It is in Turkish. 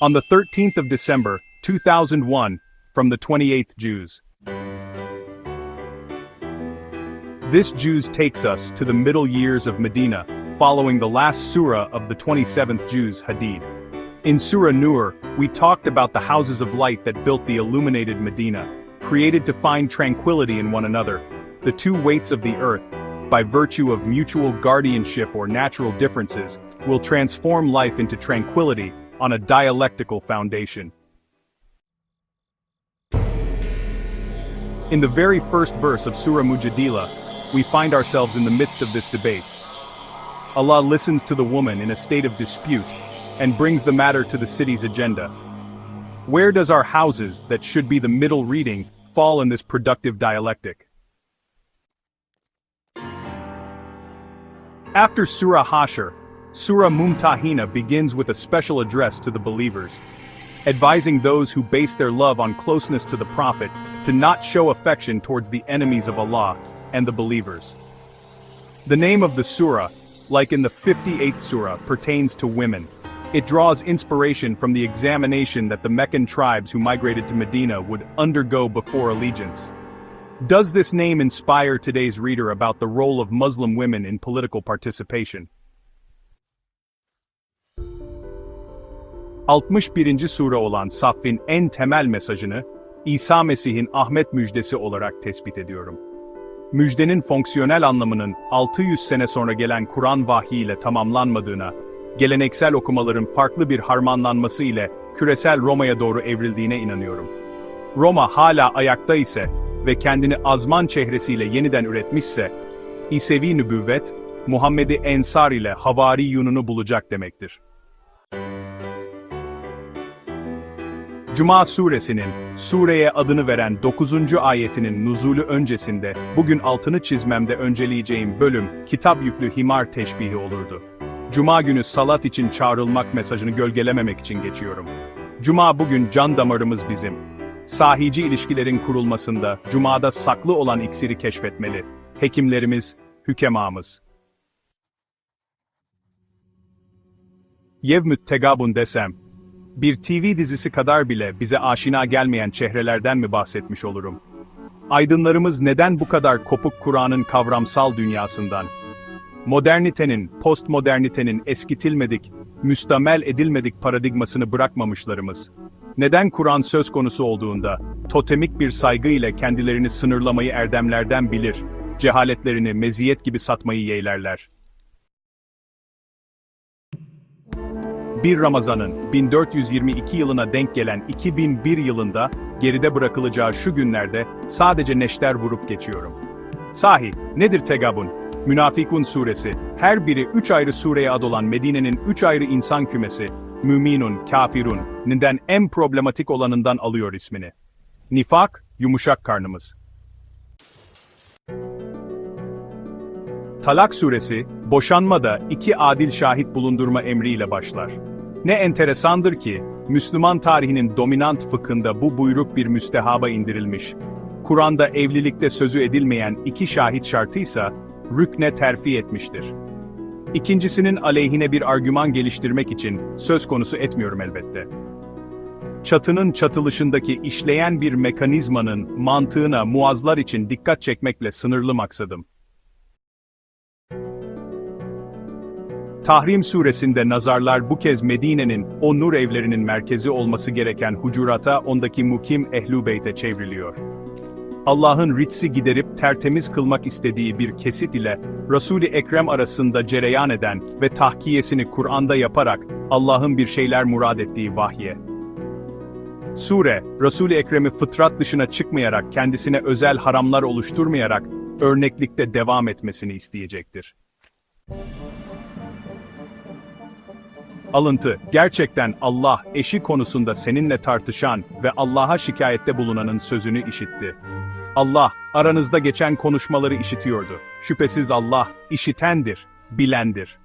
On the 13th of December, 2001, from the 28th Jews. This Jews takes us to the middle years of Medina, following the last surah of the 27th Jews Hadid. In Surah Nur, we talked about the houses of light that built the illuminated Medina, created to find tranquility in one another, the two weights of the earth, by virtue of mutual guardianship or natural differences, will transform life into tranquility on a dialectical foundation. In the very first verse of Surah Mujadila, we find ourselves in the midst of this debate. Allah listens to the woman in a state of dispute and brings the matter to the city's agenda. Where does our houses, that should be the middle reading, fall in this productive dialectic? After Surah Hashr, Surah Mumtahina begins with a special address to the believers, advising those who base their love on closeness to the Prophet to not show affection towards the enemies of Allah and the believers. The name of the surah, like in the 58th surah, pertains to women. It draws inspiration from the examination that the Meccan tribes who migrated to Medina would undergo before allegiance. Does this name inspire today's reader about the role of Muslim women in political participation? 61. sure olan Saff'in en temel mesajını, İsa Mesih'in Ahmet müjdesi olarak tespit ediyorum. Müjdenin fonksiyonel anlamının 600 sene sonra gelen Kur'an vahyi ile tamamlanmadığına, geleneksel okumaların farklı bir harmanlanması ile küresel Roma'ya doğru evrildiğine inanıyorum. Roma hala ayakta ise ve kendini azman çehresiyle yeniden üretmişse, İsevi nübüvvet, Muhammed'i Ensar ile Havari Yunun'u bulacak demektir. Cuma suresinin, sureye adını veren 9. ayetinin nuzulü öncesinde, bugün altını çizmemde önceleyeceğim bölüm, kitap yüklü himar teşbihi olurdu. Cuma günü salat için çağrılmak mesajını gölgelememek için geçiyorum. Cuma bugün can damarımız bizim. Sahici ilişkilerin kurulmasında, Cuma'da saklı olan iksiri keşfetmeli. Hekimlerimiz, hükemamız. Yevmüt Tegabun desem, bir TV dizisi kadar bile bize aşina gelmeyen çehrelerden mi bahsetmiş olurum? Aydınlarımız neden bu kadar kopuk Kur'an'ın kavramsal dünyasından? Modernitenin, postmodernitenin eskitilmedik, müstamel edilmedik paradigmasını bırakmamışlarımız. Neden Kur'an söz konusu olduğunda, totemik bir saygı ile kendilerini sınırlamayı erdemlerden bilir, cehaletlerini meziyet gibi satmayı yeğlerler? 1 Ramazan'ın 1422 yılına denk gelen 2001 yılında geride bırakılacağı şu günlerde sadece neşter vurup geçiyorum. Sahi, nedir Tegabun? Münafikun suresi, her biri üç ayrı sureye ad olan Medine'nin üç ayrı insan kümesi, Müminun, Kafirun, neden en problematik olanından alıyor ismini. Nifak, yumuşak karnımız. Talak suresi, boşanmada iki adil şahit bulundurma emriyle başlar. Ne enteresandır ki, Müslüman tarihinin dominant fıkhında bu buyruk bir müstehaba indirilmiş. Kur'an'da evlilikte sözü edilmeyen iki şahit şartıysa, rükne terfi etmiştir. İkincisinin aleyhine bir argüman geliştirmek için söz konusu etmiyorum elbette. Çatının çatılışındaki işleyen bir mekanizmanın mantığına muazlar için dikkat çekmekle sınırlı maksadım. Tahrim suresinde nazarlar bu kez Medine'nin, o nur evlerinin merkezi olması gereken hucurata ondaki mukim ehlu beyte çevriliyor. Allah'ın ritsi giderip tertemiz kılmak istediği bir kesit ile Resul-i Ekrem arasında cereyan eden ve tahkiyesini Kur'an'da yaparak Allah'ın bir şeyler murad ettiği vahye. Sure, Resul-i Ekrem'i fıtrat dışına çıkmayarak kendisine özel haramlar oluşturmayarak örneklikte devam etmesini isteyecektir. Alıntı, gerçekten Allah, eşi konusunda seninle tartışan ve Allah'a şikayette bulunanın sözünü işitti. Allah, aranızda geçen konuşmaları işitiyordu. Şüphesiz Allah, işitendir, bilendir.